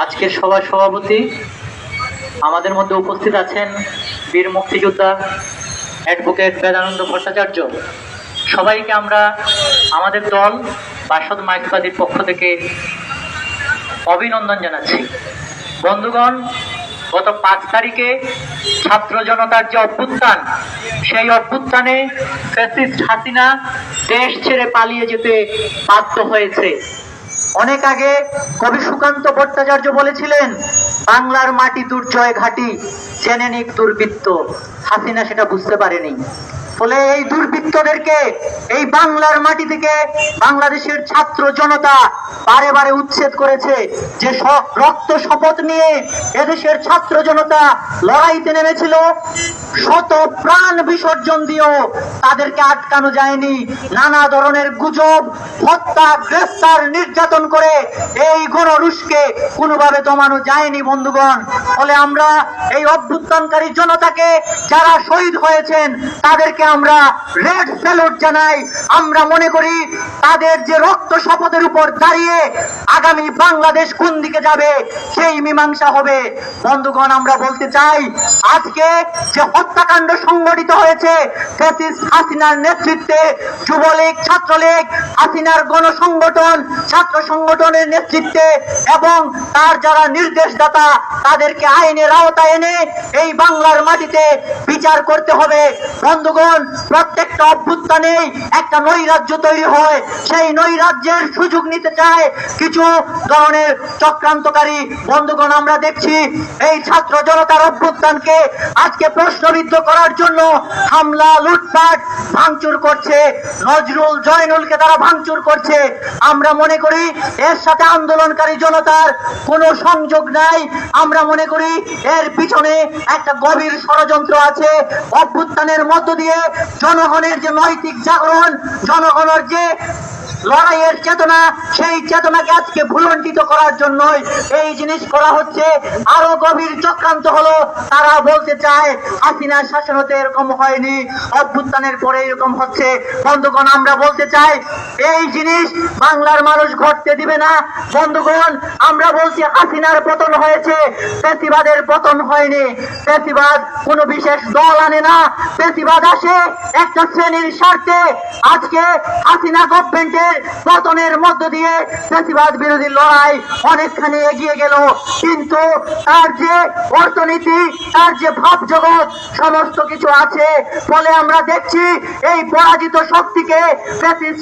আজকের সভার সভাপতি আমাদের মধ্যে উপস্থিত আছেন বীর মুক্তিযোদ্ধা অ্যাডভোকেট বেদানন্দ ভট্টাচার্য। সবাইকে আমরা আমাদের দল, বাসদ মাইকবাদীর পক্ষ থেকে অভিনন্দন জানাচ্ছি। বন্ধুগণ, গত পাঁচ তারিখে ছাত্র জনতার যে অভ্যুত্থান, সেই অভ্যুত্থানে ফ্যাসিস্ট হাসিনা দেশ ছেড়ে পালিয়ে যেতে বাধ্য হয়েছে। অনেক আগে কবি সুকান্ত ভট্টাচার্য বলেছিলেন, বাংলার মাটি দুর্জয় ঘাটি, চেনেনিক দুর্বৃত্ত। হাসিনা সেটা বুঝতে পারেনি। ফলে এই দুর্বৃত্তদেরকে এই বাংলার মাটি থেকে বাংলাদেশের ছাত্র জনতা বারে বারে উচ্ছেদ করেছে যে রক্ত শপথ নিয়ে এদেশের ছাত্র জনতা লড়াইতে নেমেছিল। শত প্রাণ বিসর্জন দিয়েও তাদেরকে আটকানো যায়নি। নানা ধরনের গুজব, হত্যা, গ্রেফতার, নির্যাতন করে এই গণরুষকে কোনোভাবে দমানো যায়নি বন্ধুগণ। ফলে আমরা এই অভ্যুত্থানকারী জনতাকে যারা শহীদ হয়েছেন, তাদেরকে আমরা রেড স্যালুট জানাই। আমরা মনে করি তাদের যে রক্ত শপথের উপর দাঁড়িয়ে আগামী বাংলাদেশ কোন দিকে যাবে, সেই মীমাংসা হবে। বন্ধুগণ, আমরা বলতে চাই, আজকে যে হত্যাকাণ্ড সংগঠিত হয়েছে হাসিনার নেতৃত্বে যুবলীগ, ছাত্রলীগ, হাসিনার গণসংগঠন, ছাত্র সংগঠনের নেতৃত্বে এবং তার যারা নির্দেশদাতা, তাদেরকে আইনের আওতায় এনে এই বাংলার মাটিতে বিচার করতে হবে। বন্ধুগণ প্রত্যেকটা অভ্যুত্থানে একটা নৈরাজ্য তৈরি হয়। সেই নৈরাজ্যের সুযোগ নিতে চায় কিছু ধরনের চক্রান্তকারী বন্ধুগণ। আমরা দেখছি এই ছাত্র জনতার অভ্যুত্থানকে আজকে প্রশ্নবিদ্ধ করার জন্য হামলা, লুটপাট ভাঙচুর করছে। নজরুল জয়নুলকে তারা ভাঙচুর করছে। আমরা মনে করি এর সাথে আন্দোলনকারী জনতার কোনো সংযোগ নাই। আমরা মনে করি এর পিছনে একটা গভীর ষড়যন্ত্র আছে। অভ্যুত্থানের মধ্য দিয়ে জনগণের যে নৈতিক জাগরণ, জনগণের যে লড়াইয়ের চেতনা, সেই চেতনাকে আজকে ভুলণ্ঠিত করার জন্যই এই জিনিস করা হচ্ছে। আরও গভীর চক্রান্ত হলো। তারা বলতে চায় হাসিনার শাসন হতে এরকম হয়নি, অভ্যুত্থানের পরে এরকম হচ্ছে। বন্ধুগণ, আমরা বলতে চাই এই জিনিস বাংলার মানুষ ঘটতে দিবে না। বন্ধুগণ, আমরা বলছি হাসিনার পতন হয়েছে পেশিবাদের পতন হয়নি। পেশিবাদ কোনো বিশেষ দল আনে না। পেশিবাদ আসে একটা শ্রেণির স্বার্থে। আজকে হাসিনা গভর্নমেন্টের পতনের মধ্য দিয়ে পেশিবাদ বিরোধী লড়াই অনেকখানি এগিয়ে গেল। কিন্তু তার যে অর্থনীতি, তার যে ভাব জগৎ, সমস্ত কিছু আছে ফলে আমরা দেখছি, এই পরাজিত শক্তিকে প্রেসিস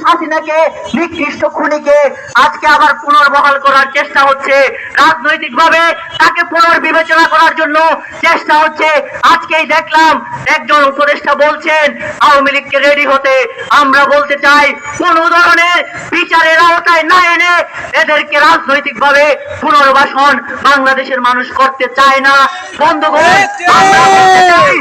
হাসিনাকে নিকৃষ্ট খুনিকে আজকে আবার পুনর্বহাল করার চেষ্টা হচ্ছে। রাজনৈতিকভাবে তাকে পুনর্বিবেচনা করার জন্য চেষ্টা হচ্ছে। আজকেই দেখলাম একজন উপদেষ্টা বলছেন, আওয়ামী লীগকে রেডি হতে আমরা বলতে চাই। কোন ধরনের বিচারের আওতায় না এনে এদেরকে রাজনৈতিকভাবে পুনর্বাসন বাংলাদেশের মানুষ করতে চায় না। বলতে চাই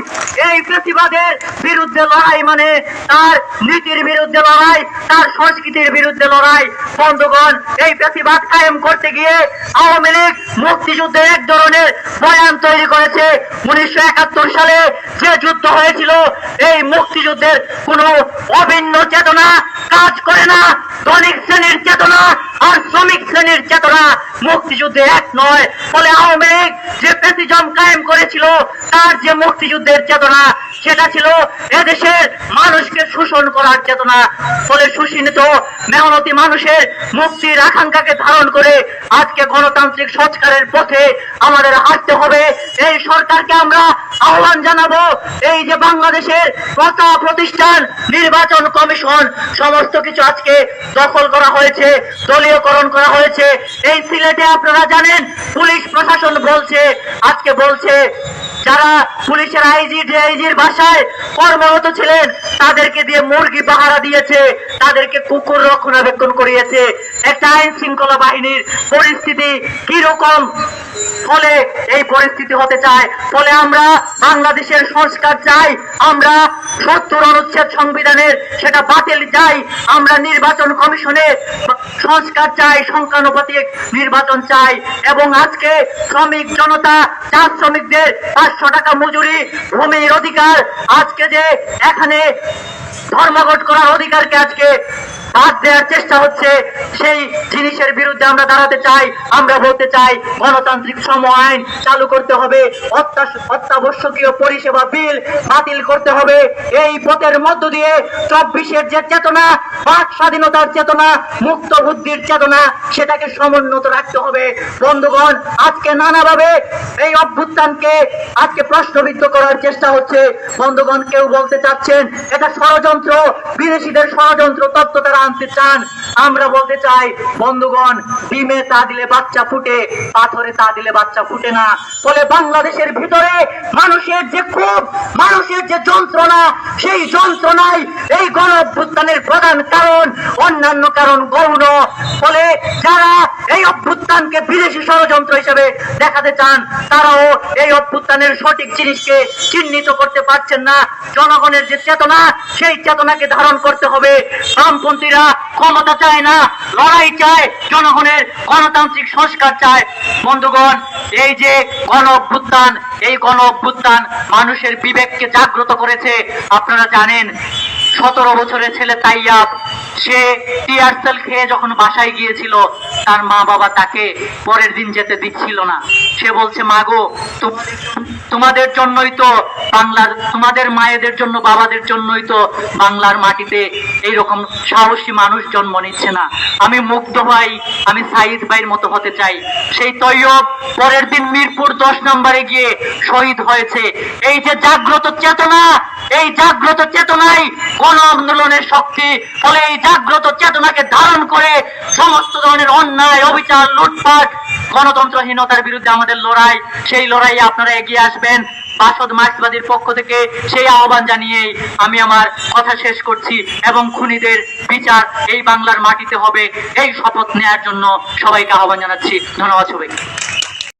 এই প্রতিবাদের বিরুদ্ধে লড়াই মানে তার নীতির বিরুদ্ধে লড়াই, তার সংস্কৃতির বিরুদ্ধে লড়াই। বন্ধুগণ, এই প্রতিবাদ কায়েম করতে গিয়ে আওয়ামী লীগ মুক্তিযুদ্ধের এক ধরনের বয়ান তৈরি করেছে। উনিশশো একাত্তর সালে যে যুদ্ধ হয়েছিল, এই মুক্তিযুদ্ধের কোনো অভিন্ন চেতনা কাজ করে না। ধনিক শ্রেণির চেতনা আর শ্রমিক শ্রেণির চেতনা মুক্তিযুদ্ধে এক নয়। ফলে আওয়ামী লীগ যে প্যাসিজম কায়েম করেছিল, তার যে মুক্তিযুদ্ধের চেতনা সেটা ছিল এদেশের মানুষকে শোষণ করার চেতনা। ফলে শোষিত মেহনতি মানুষের মুক্তির আকাঙ্ক্ষাকে ধারণ করে আজকে গণতান্ত্রিক সংস্কারের পথে আমাদের হাঁটতে হবে। এই সরকারকে আমরা আহ্বান জানাব, এই যে বাংলাদেশের কথা প্রতিষ্ঠান, নির্বাচন কমিশন, সমস্ত কিছু আজকে দখল করা হয়েছে, দলীয়করণ করা হয়েছে। এই সিলেটে আপনারা জানেন, পুলিশ প্রশাসন বলছে, আজকে বলছে যারা পুলিশের আইজি, ডিআইজির বাসায় কর্মরত ছিলেন, তাদেরকে দিয়ে মুরগি পাহারা দিয়েছে, তাদেরকে কুকুর রক্ষণাবেক্ষণ করিয়েছে। একটা আইন শৃঙ্খলা বাহিনীর পরিস্থিতি। কি রকম ফলে এই পরিস্থিতি হতে চায়। ফলে আমরা বাংলাদেশের সংস্কার চাই। আমরা সত্তর অনুচ্ছেদ সংবিধানের সেটা বাতিল চাই। আমরা নির্বাচন কমিশনের সংস্কার চাই, সংখ্যানুপাতিক নির্বাচন চাই। এবং আজকে শ্রমিক জনতা, চার শ্রমিকদের পাঁচশো টাকা মজুরি, ভূমির অধিকার। আজকে যে এখানে ধর্মঘট করার অধিকারকে আজকে বাদ দেওয়ার চেষ্টা হচ্ছে। সেই জিনিসের বিরুদ্ধে আমরা দাঁড়াতে চাই, আমরা বলতে চাই, গণতান্ত্রিক সম আইন চালু করতে হবে। অত্যাবশ্যকীয় পরিষেবা বিল বাতিল করতে হবে। এই পথের মধ্য দিয়ে চব্বিশের যে চেতনা, বাক স্বাধীনতার চেতনা, মুক্ত বুদ্ধির চেতনা, সেটাকে সমুন্নত রাখতে হবে। বন্ধুগণ, আজকে নানাভাবে এই অভ্যুত্থানকে আজকে প্রশ্নবিদ্ধ করার চেষ্টা হচ্ছে। বন্ধুগণ, কেউ বলতে চাচ্ছেন, এটা ষড়যন্ত্র, বিদেশিদের ষড়যন্ত্র, তত্ত্ব তারা আনতে চান, আমরা বলতে চাই, বন্ধুগণ, ডিমে তা দিলে বাচ্চা ফুটে, পাথরে তা দিলে বাচ্চা ফুটে না। ফলে বাংলাদেশের ভিতরে মানুষের যে ক্ষোভ, মানুষের যে যন্ত্রণা, সেই যন্ত্রণাই এই গণ অভ্যুত্থানের প্রধান কারণ, অন্যান্য কারণ গৌণ। ফলে যারা এই অভ্যুত্থানকে বিদেশি ষড়যন্ত্র হিসেবে দেখাতে চান, তারাও এই অভ্যুত্থানের সঠিক জিনিসকে চিহ্নিত করতে পারছেন না। জনগণের যে চেতনা, সেই চেতনাকে ধারণ করতে হবে। বামপন্থীরা ক্ষমতা চায় না, লড়াই চায়, জনগণের গণতান্ত্রিক সংস্কার চায়। বন্ধুগণ, এই যে গণ অভ্যুত্থান, এই গণ অভ্যুত্থান মানুষের বিবেককে জাগ্রত করেছে। আপনারা জানেন, সতেরো বছরের ছেলে তাইয়াব সে টিয়ার সেল খেয়ে যখন বাসায় গিয়েছিল, তার মা বাবা তাকে পরের দিন যেতে দিচ্ছিল না। সে বলছে মাগো তোমাদের তোমাদের জন্যই তো বাংলার, তোমাদের মায়েদের জন্য, বাবাদের জন্যই তো বাংলার মাটিতে এইরকম সাহসী মানুষ জন্ম নিচ্ছে না। আমি মুগ্ধ ভাই আমি সাইদ ভাইয়ের মতো হতে চাই। সেই তৈয়ব পরের দিন মিরপুর দশ নম্বরে গিয়ে শহীদ হয়েছে। এই যে জাগ্রত চেতনা এই জাগ্রত চেতনাই গণ আন্দোলনের শক্তি, ফলে এই জাগ্রত চেতনাকে ধারণ করে সমস্ত ধরনের অন্যায়, অবিচার, লুটপাট, গণতন্ত্রহীনতার বিরুদ্ধে আমাদের লড়াই, সেই লড়াইয়ে আপনারা এগিয়ে আসবেন। বাসদ মার্ক্সবাদীর পক্ষ থেকে সেই আহ্বান জানিয়েই আমি আমার কথা শেষ করছি এবং খুনিদের বিচার এই বাংলার মাটিতে হবে, এই শপথ নেয়ার জন্য সবাইকে আহ্বান জানাচ্ছি। ধন্যবাদ সবাইকে।